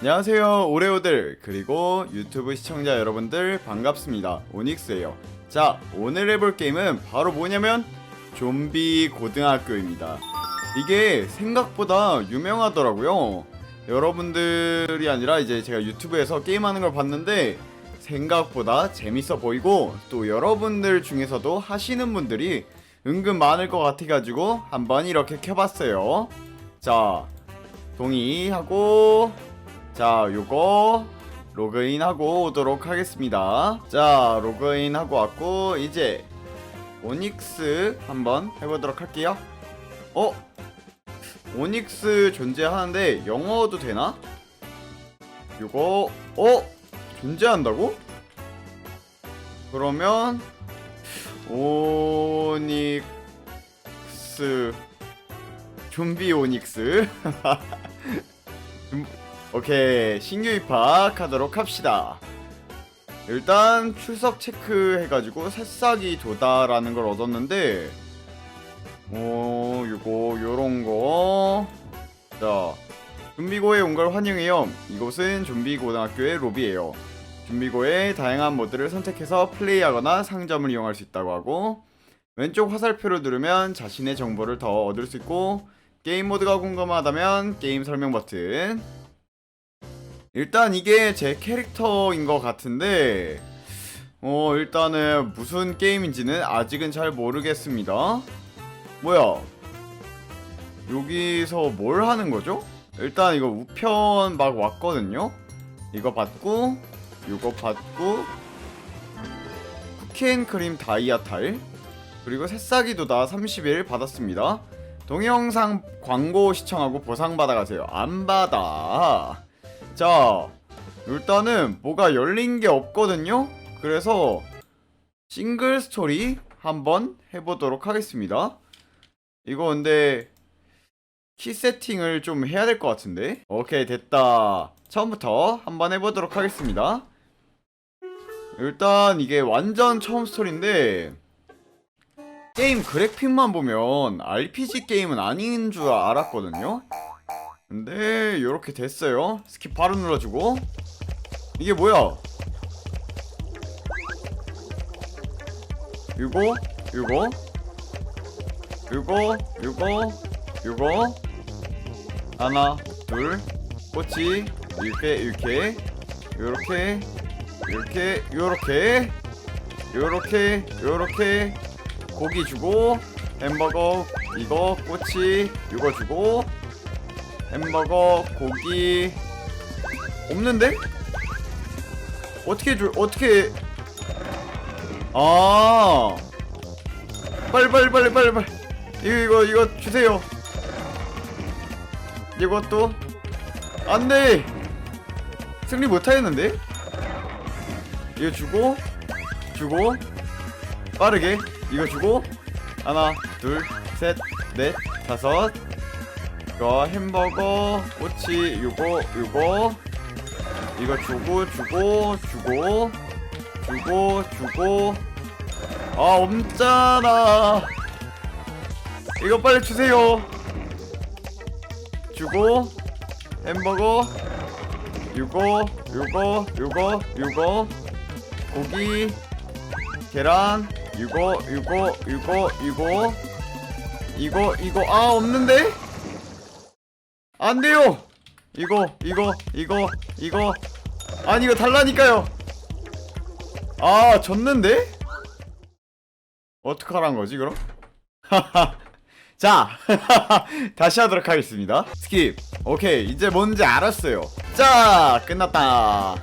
안녕하세요 오레오들. 그리고 유튜브 시청자 여러분들 반갑습니다. 오닉스예요. 자 오늘 해볼 게임은 바로 뭐냐면 좀비 고등학교입니다. 이게 생각보다 유명하더라고요. 여러분들이 아니라 이제 제가 유튜브에서 게임하는 걸 봤는데 생각보다 재밌어 보이고 또 여러분들 중에서도 하시는 분들이 은근 많을 것 같아가지고 한번 이렇게 켜봤어요. 자 동의하고 자, 요거 로그인하고 오도록 하겠습니다. 자, 로그인하고 왔고 이제 오닉스 한번 해보도록 할게요. 어? 오닉스 존재하는데 영어도 되나? 요거 어? 존재한다고? 그러면 오닉스 좀비 오닉스 오케이 신규 입학하도록 합시다. 일단 출석 체크 해가지고 새싹이 도다라는 걸 얻었는데 오 요거 요런거. 자 좀비고에 온 걸 환영해요. 이곳은 좀비 고등학교의 로비예요. 좀비고의 다양한 모드를 선택해서 플레이하거나 상점을 이용할 수 있다고 하고 왼쪽 화살표를 누르면 자신의 정보를 더 얻을 수 있고 게임 모드가 궁금하다면 게임 설명 버튼 일단 이게 제 캐릭터인 것 같은데 어 일단은 무슨 게임인지는 아직은 잘 모르겠습니다. 뭐야? 여기서 뭘 하는 거죠? 일단 이거 우편 막 왔거든요? 이거 받고 이거 받고 쿠키앤크림 다이아 탈 그리고 새싹이도다 30일 받았습니다. 동영상 광고 시청하고 보상 받아가세요. 안 받아 자, 일단은 뭐가 열린 게 없거든요? 그래서 싱글 스토리 한번 해보도록 하겠습니다. 이거 근데 키 세팅을 좀 해야 될 것 같은데? 오케이, 됐다. 처음부터 한번 해보도록 하겠습니다. 일단 이게 완전 처음 스토리인데 게임 그래픽만 보면 RPG 게임은 아닌 줄 알았거든요? 근데 이렇게 됐어요. 스킵 바로 눌러주고. 이게 뭐야? 이거 이거 이거 이거 이거. 하나 둘. 꼬치 이렇게 이렇게. 요렇게 이렇게 요렇게. 요렇게 요렇게. 고기 주고 햄버거 이거 꼬치 이거 주고 햄버거, 고기. 없는데? 어떻게 줄 어떻게? 아. 빨리 빨리 빨리 빨리 빨리. 이거 이거 이거 주세요. 이것도? 안돼. 승리 못하겠는데? 이거 주고 주고. 빠르게. 이거 주고. 하나 둘 셋 넷 다섯 이거 햄버거 꼬치 요거 요거. 이거 주고 주고 주고 주고 주고. 아 없잖아. 이거 빨리 주세요. 주고 햄버거 요거 요거 요거 요거. 고기 계란 이거 이거 이거 이거. 이거 이거. 아 없는데? 안 돼요! 이거, 이거, 이거, 이거. 아니, 이거 달라니까요! 아, 졌는데? 어떡하란 거지, 그럼? 자, 다시 하도록 하겠습니다. 스킵. 오케이, 이제 뭔지 알았어요. 자, 끝났다.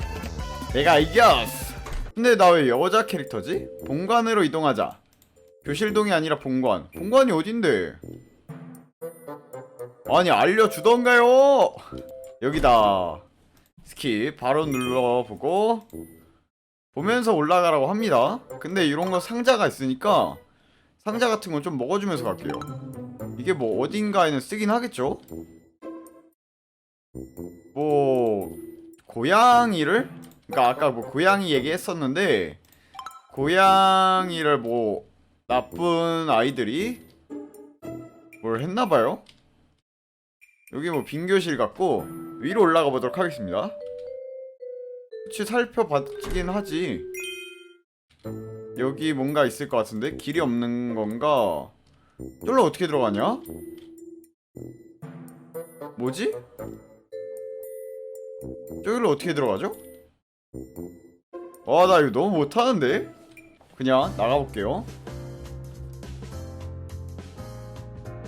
내가 이겼어. 근데 나 왜 여자 캐릭터지? 본관으로 이동하자. 교실동이 아니라 본관. 본관이 어딘데? 아니 알려주던가요? 여기다. 스킵 바로 눌러보고 보면서 올라가라고 합니다. 근데 이런거 상자가 있으니까 상자 같은 건 좀 먹어주면서 갈게요. 이게 뭐 어딘가에는 쓰긴 하겠죠? 뭐 고양이를? 그니까 아까 뭐 고양이 얘기했었는데 고양이를 뭐 나쁜 아이들이 뭘 했나봐요 여기 뭐 빈 교실 같고 위로 올라가 보도록 하겠습니다. 혹시 살펴봤긴 하지. 여기 뭔가 있을 것 같은데 길이 없는 건가? 쫄로 어떻게 들어가냐? 뭐지? 저기로 어떻게 들어가죠? 와 나 이거 너무 못하는데? 그냥 나가볼게요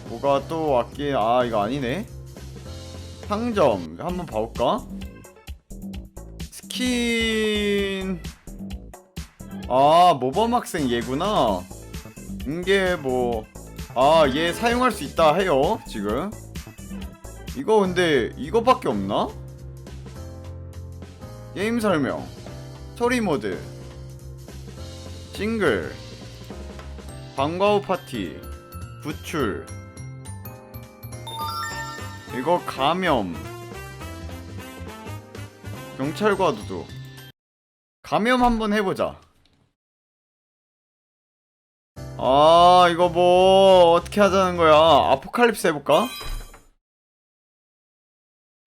뭐가 또 왔긴 아 이거 아니네 상점 한번 봐볼까? 스킨. 아 모범 학생 얘구나. 이게 뭐 아 얘 사용할 수 있다 해요 지금. 이거 근데 이거밖에 없나? 게임 설명. 스토리 모드. 싱글. 방과 후 파티. 구출 이거 감염. 경찰과 두두 감염 한번 해보자. 아 이거 뭐 어떻게 하자는 거야? 아포칼립스 해볼까?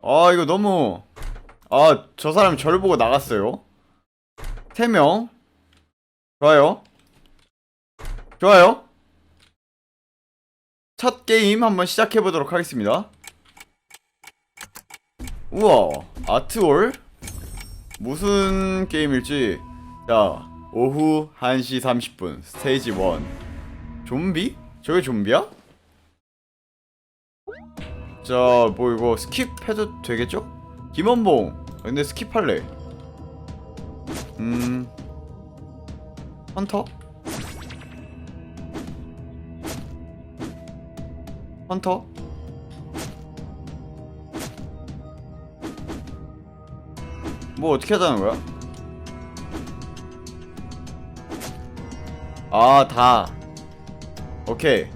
아 이거 너무. 아 저 사람이 저를 보고 나갔어요. 3명. 좋아요. 좋아요. 첫 게임 한번 시작해보도록 하겠습니다 우와 아트월 무슨 게임일지 자 오후 1시 30분 스테이지 1 좀비? 저게 좀비야? 자, 뭐 이거 스킵해도 되겠죠? 김원봉. 근데 스킵할래. 음. 헌터? 헌터? 뭐 어떻게 하자는 거야? 아, 다. 오케이.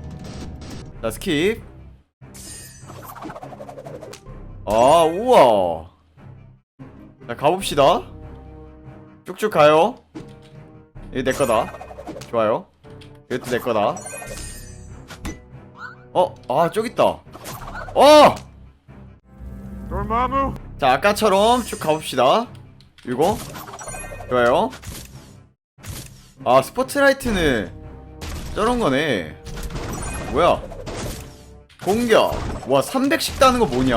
자, 스킵. 아 우와 자 가봅시다 쭉쭉 가요 이거 내 거다 좋아요 이것도 내 거다 어? 아 저기 있다 어! dormammu? 자 아까처럼 쭉 가봅시다. 이거 좋아요. 아 스포트라이트는 저런 거네. 뭐야? 공격. 와 300씩 따는 거 뭐냐?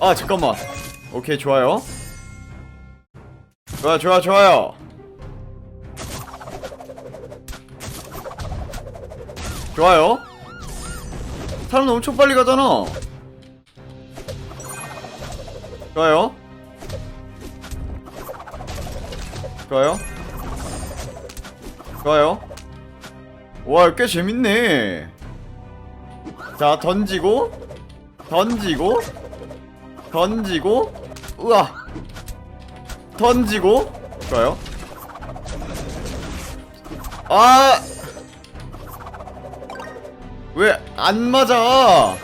아 잠깐만. 오케이 좋아요. 좋아 좋아 좋아요. 좋아요 사람 엄청 빨리 가잖아. 좋아요. 좋아요. 좋아요. 와, 꽤 재밌네. 자, 던지고, 던지고, 던지고, 우와, 던지고, 좋아요. 아, 왜 안 맞아?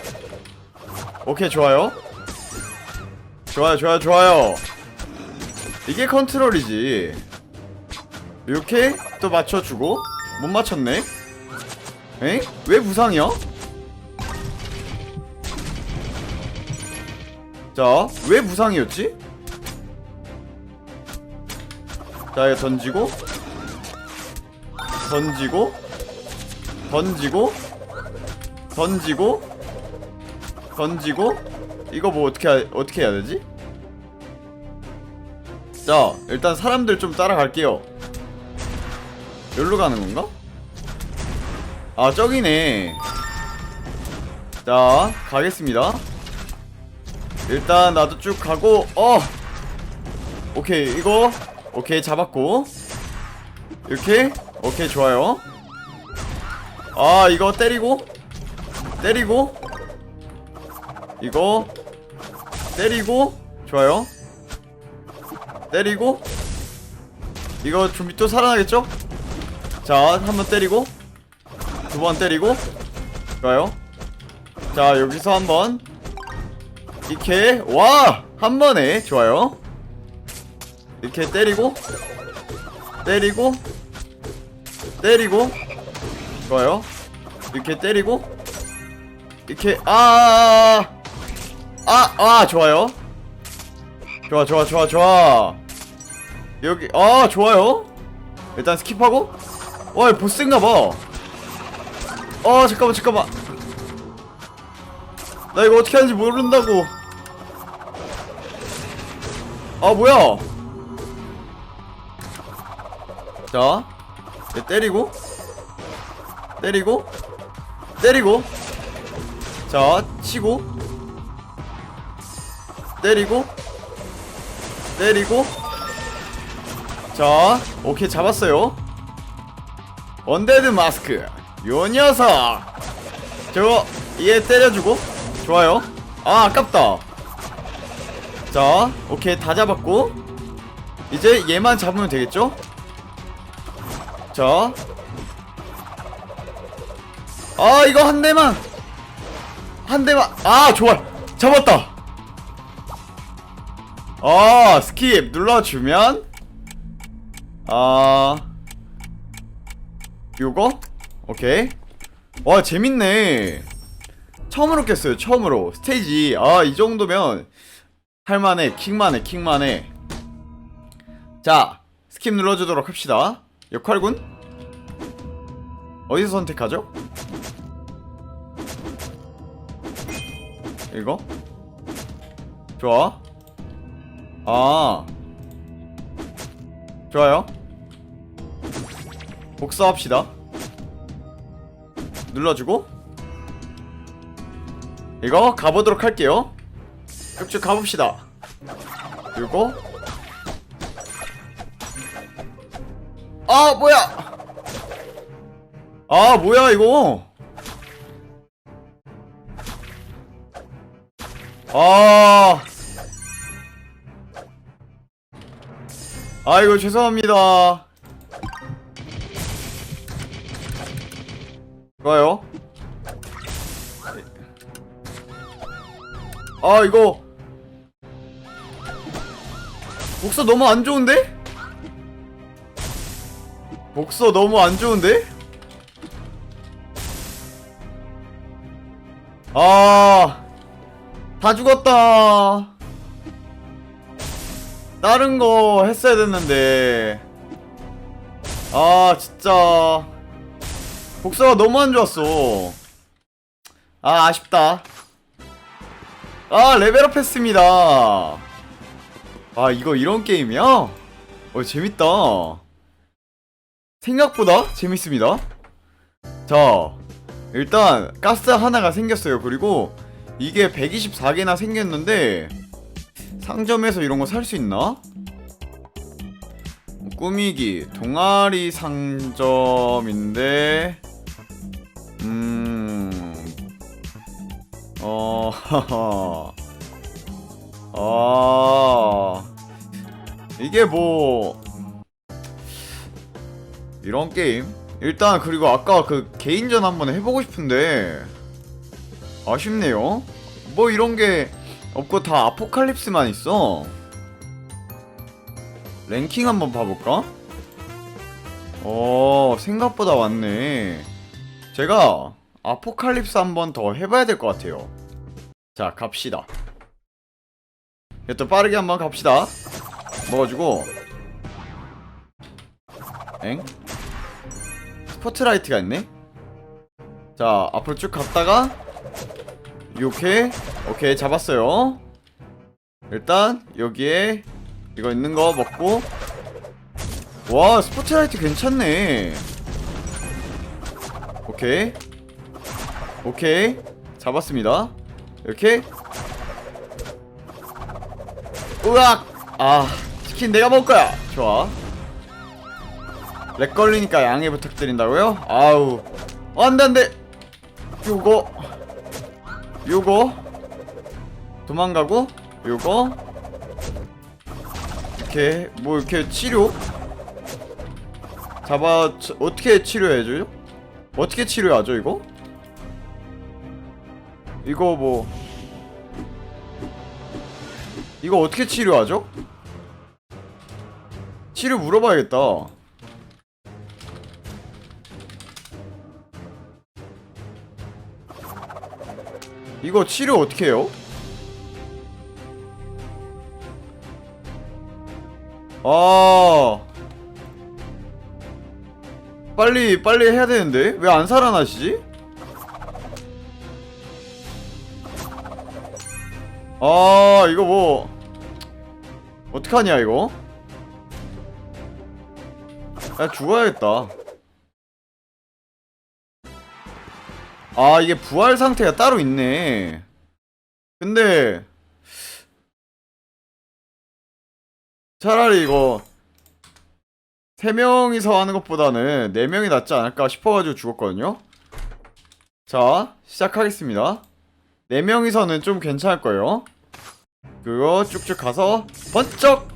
오케이, 좋아요. 좋아요, 좋아요, 좋아요. 이게 컨트롤이지. 이렇게 또 맞춰주고, 못 맞췄네. 에? 왜 부상이야? 자, 왜 부상이었지? 자, 이거 던지고 던지고 던지고 던지고 던지고 이거 뭐 어떻게 하- 어떻게 해야 되지? 자, 일단 사람들 좀 따라갈게요. 여기로 가는 건가? 아 저기네. 자 가겠습니다. 일단 나도 쭉 가고 어! 오케이 이거. 오케이 잡았고. 이렇게? 오케이 좋아요. 아 이거 때리고 때리고 이거 때리고 좋아요. 때리고 이거 좀비 또 살아나겠죠? 자 한 번 때리고 두 번 때리고 좋아요. 자 여기서 한번 이렇게 와! 한 번에 좋아요. 이렇게 때리고 때리고 때리고 좋아요. 이렇게 때리고 이렇게 아아아 아, 아, 좋아요. 좋아 좋아 좋아 좋아. 여기 아 좋아요. 일단 스킵하고. 와 보스인가봐. 어 잠깐만 잠깐만. 나 이거 어떻게 하는지 모른다고. 아 뭐야? 자얘 때리고. 때리고. 때리고 자 치고. 때리고. 때리고. 자 오케이 잡았어요. 언데드 마스크. 요 녀석. 저거 얘 때려주고. 좋아요. 아 아깝다. 자 오케이 다 잡았고. 이제 얘만 잡으면 되겠죠? 자. 아 이거 한 대만 한 대만. 아 좋아. 잡았다. 아 스킵 눌러주면 아 요거? 오케이. 와 재밌네. 처음으로 깼어요 처음으로. 스테이지. 아 이 정도면 할만해 킥만해 킥만해. 자 스킵 눌러주도록 합시다. 역할군? 어디서 선택하죠? 이거? 좋아. 아. 좋아요. 복사합시다. 눌러주고. 이거 가보도록 할게요. 쭉 가봅시다. 그리고. 아 뭐야! 아 뭐야 이거 아. 아이고 죄송합니다. 좋아요. 아 이거. 목소 너무 안 좋은데? 목소 너무 안 좋은데? 아, 다 죽었다. 다른 거 했어야 됐는데. 아, 진짜. 복사가 너무 안 좋았어. 아, 아쉽다. 아, 레벨업 했습니다. 아, 이거 이런 게임이야? 어, 재밌다. 생각보다 재밌습니다. 자, 일단 가스 하나가 생겼어요. 그리고 이게 124개나 생겼는데 상점에서 이런 거 살 수 있나? 꾸미기 동아리 상점인데 음... 어... 아... 이게 뭐 이런 게임? 일단 그리고 아까 그 개인전 한번 해보고 싶은데 아쉽네요. 뭐 이런 게 없고 다 아포칼립스만 있어. 랭킹 한번 봐볼까? 어 생각보다 많네. 제가 아포칼립스 한번 더 해봐야 될 것 같아요. 자 갑시다. 또 빠르게 한번 갑시다. 먹어주고 엥? 스포트라이트가 있네? 자 앞으로 쭉 갔다가 이렇게 오케이 잡았어요. 일단 여기에 이거 있는 거 먹고. 와 스포트라이트 괜찮네. 오케이. 오케이. 잡았습니다. 이렇게. 으악! 아 치킨 내가 먹을 거야! 좋아. 렉 걸리니까 양해 부탁드린다고요? 아우. 어, 안돼 안돼! 요거 요거 도망가고 요거 이렇게 뭐 이렇게 치료 잡아 치- 어떻게 치료해줘요? 어떻게 치료하죠 이거? 이거 뭐 이거 어떻게 치료하죠? 치료 물어봐야겠다 이거 치료 어떻게 해요? 아 빨리 빨리 해야 되는데 왜 안 살아나시지? 아 이거 뭐 어떡하냐 이거 야 죽어야겠다 아 이게 부활 상태가 따로 있네. 근데 차라리 이거 세 명이서 하는 것보다는 네 명이 낫지 않을까 싶어가지고 죽었거든요. 자 시작하겠습니다. 네 명이서는 좀 괜찮을 거예요. 그거 쭉쭉 가서 번쩍!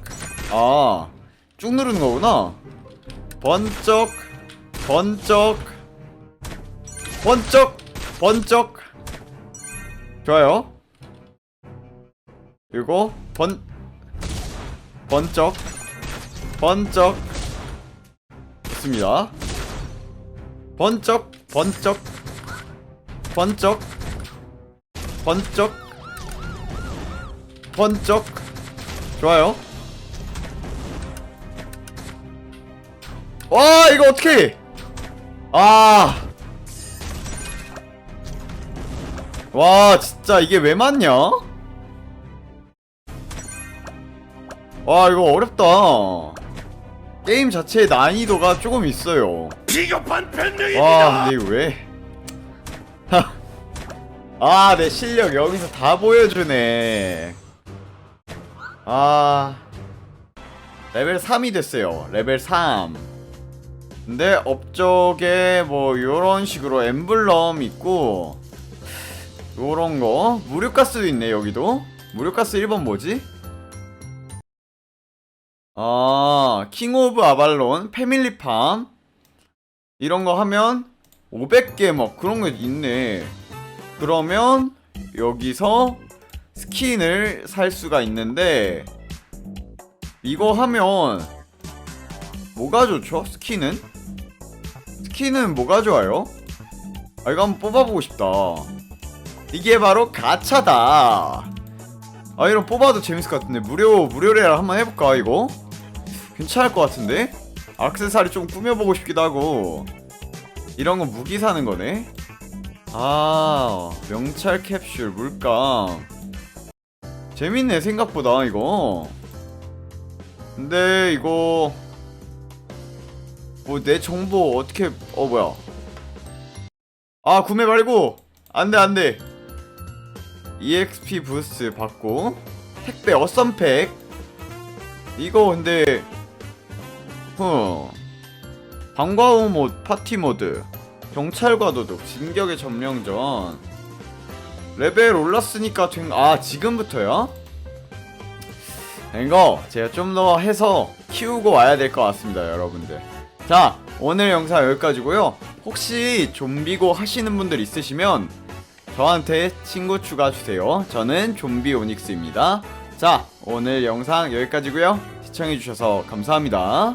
아 쭉 누르는 거구나. 번쩍 번쩍 번쩍 번쩍. 좋아요. 그리고 번 번쩍. 번쩍. 좋습니다. 번쩍 번쩍. 번쩍. 번쩍. 번쩍. 좋아요. 와 이거 어떻게 아 와 진짜 이게 왜 맞냐? 와 이거 어렵다 게임 자체의 난이도가 조금 있어요 비겁한 변명입니다. 와 근데 이거 왜 아, 내 실력 여기서 다 보여주네. 아, 레벨 3이 됐어요. 레벨 3. 근데 업적에 뭐 요런 식으로 엠블럼 있고 요런 거 무료가스도 있네 여기도. 무료가스 1번 뭐지? 아, 킹 오브 아발론, 패밀리팜 이런 거 하면 500개 뭐 그런 거 있네. 그러면 여기서 스킨을 살 수가 있는데 이거 하면 뭐가 좋죠? 스킨은? 스킨은 뭐가 좋아요? 아 이거 한번 뽑아보고 싶다 이게 바로 가차다. 아 이런 뽑아도 재밌을 것 같은데. 무료 무료래라 한번 해볼까 이거? 괜찮을 것 같은데? 악세사리 좀 꾸며보고 싶기도 하고. 이런 거 무기 사는 거네? 아 명찰 캡슐 물감. 재밌네 생각보다 이거. 근데 이거 뭐 내 정보 어떻게 어 뭐야? 아 구매 말고! 안돼 안돼 EXP 부스트 받고 택배 어썸팩. 이거 근데 후. 방과 후 모드 파티 모드. 경찰과 도둑 진격의 점령전. 레벨 올랐으니까 된... 아 지금부터요? 이거 제가 좀 더 해서 키우고 와야 될 것 같습니다 여러분들. 자 오늘 영상 여기까지고요. 혹시 좀비고 하시는 분들 있으시면 저한테 친구 추가 주세요. 저는 좀비 오닉스입니다. 자 오늘 영상 여기까지고요. 시청해주셔서 감사합니다